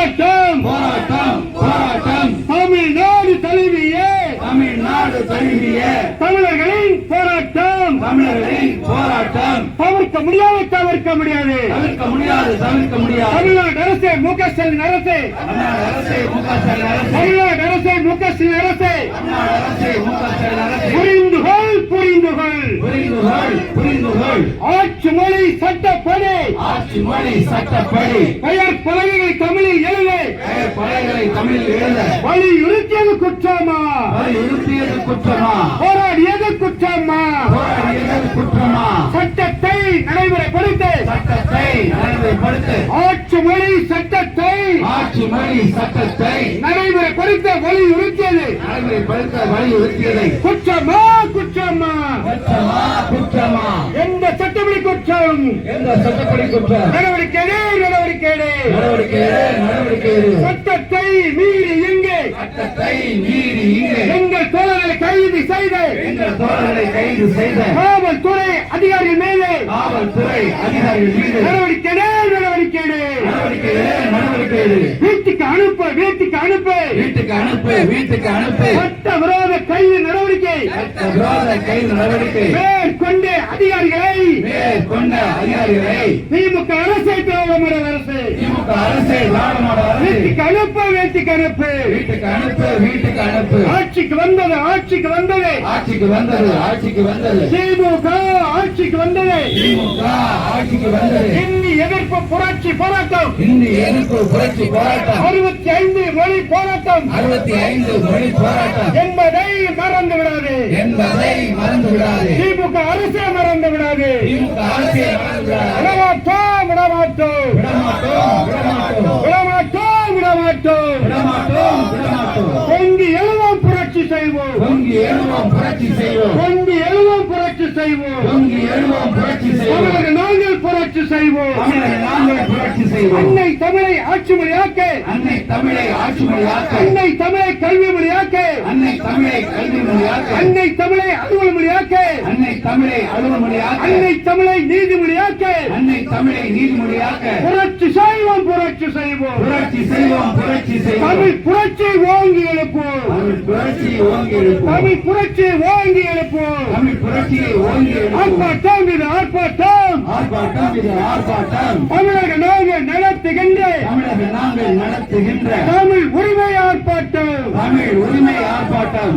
போராட்டம். போராட்டம் போராட்டம். தமிழ்நாடு தழுவிய தமிழ்நாடு தழுவிய தமிழர்களின் போராட்டம். தமிழர்களின் போராட்டம். தவிர்க்க முடியாது தவிர்க்க முடியாது. தவிர்க்க முடியாது தவிர்க்க முடியாது. தமிழ்நாடு அரசு மு க ஸ்டாலின் அரசு. தமிழ்நாடு அரசு மு க ஸ்டாலின் அரசு. புரிந்து கொள் புரிந்து கொள் புரிந்து கொள் புரிந்து கொள் ஆட்சி மொழி சட்டப்படி. ஆட்சி மொழி சட்டப்படி. பெயர் பலகைகளை தமிழில் எழுத. பெயர் படைகளை தமிழில் எழுத. வலியுறுத்தியது குற்றமா? வலியுறுத்தியது குற்றமா? போராடியது குற்றமா? போராடியது குற்றமா? சட்டத்தை நடைமுறைப்படுத்த. சட்டத்தை நடைமுறைப்படுத்த. ஆட்சி மொழி சட்டத்தை ஆட்சி மொழி சட்டத்தை நடைமுறைப்படுத்த வலியுறுத்தியது. நடைமுறைப்படுத்த வலியுறுத்தியதை. குற்றமா? குற்றமா? குற்றமா? குற்றம் எந்த சட்டப்படி குற்றம் நடவடிக்கை நடவடிக்கை. நடவடிக்கை நடவடிக்கை. சட்டத்தை மீறி எங்கே? சட்டத்தை மீறி இங்கே எங்கள் தோழர்களை கைது செய்த. எங்கள் தோழர்களை கைது செய்த. காவல்துறை அதிகாரிகள் மீது. காவல்துறை அதிகாரிகள் மீது. நடவடிக்கை எடு, நடவடிக்கை எடு. நடவடிக்கை எடு, நடவடிக்கை எடு. வீட்டுக்கு அனுப்ப வீட்டுக்கு அனுப்ப வீட்டுக்கு அனுப்பு. வீட்டுக்கு அனுப்பு சட்ட விரோத கைது நடவடிக்கை. சட்ட விரோத கைது நடவடிக்கை. மேற்கொண்டு அதிகாரிகளை. மேற்கொண்ட அதிகாரிகளை. திமுக அரசை துரோகமர அரசு. திமுக அரசை அரசு. வீட்டுக்கு அனுப்ப வீட்டுக்கு அனுப்பு. வீட்டுக்கு அனுப்பு வீட்டுக்கு அனுப்பு. ஆட்சிக்கு வந்தது ஆட்சிக்கு வந்தது. ஆட்சிக்கு வந்தது ஆட்சிக்கு வந்தது. திமுக ஆட்சிக்கு வந்தது. திமுக ஆட்சிக்கு வந்தது. எதிர்ப்பு புரட்சி போராட்டம். இந்தி எதிர்ப்பு புரட்சி போராட்டம். அறுபத்தி ஐந்து மொழி போராட்டம். அறுபத்தி ஐந்து மொழி போராட்டம். என்பதை மறந்து விடாது. என்பதை மறந்து விடாது. திமுக அரசே மறந்து விடாது. திமுக அரசே விடமாட்டோம் விடமாட்டோம். விடமாட்டோம் விடமாட்டோம். விடமாட்டோம் விடமாட்டோம். பொங்கி எழுவோம் புரட்சி செய்வோம். பொங்கி எழுவோம் புரட்சி செய்வோம். பொங்கி எழுவோம் புரட்சி செய்வோம். பொங்கி எழுவோம் புரட்சி செய்வோம். செய்வோம். தமிழக நாங்கள் புரட்சி செய்வோம். அன்னை தமிழை ஆட்சி மொழியாக்க அன்னை தமிழை ஆட்சி மொழியாக்க அன்னை தமிழை கல்வி மொழியாக்க அன்னை தமிழை கல்வி மொழியாக்க அன்னை தமிழை அலுவல் மொழியாக்க அன்னை தமிழை அலுவல் மொழியாக்க அன்னை தமிழை நீதிமொழியாக்க. அன்னை தமிழை புரட்சி செய்வோம் புரட்சி செய்வோம். புரட்சி செய்வோம் புரட்சி செய்வோம். தமிழ் புரட்சி ஓங்கி எழுப்போம் தமிழ் புரட்சி ஓங்கி எழுப்போம் தமிழ் புரட்சி ஓங்கி எழுப்போம் தமிழ் புரட்சியை ஓங்கி எழுப்போம் ஆர்ப்பாட்டம் இது ஆர்ப்பாட்டம். ஆர்ப்பாட்டம் இது ஆர்ப்பாட்டம். தமிழக நாங்கள் நடத்துகின்ற தமிழக நாங்கள் நடத்துகின்ற தமிழ் உரிமை ஆர்ப்பாட்டம். தமிழ் உரிமை ஆர்ப்பாட்டம்.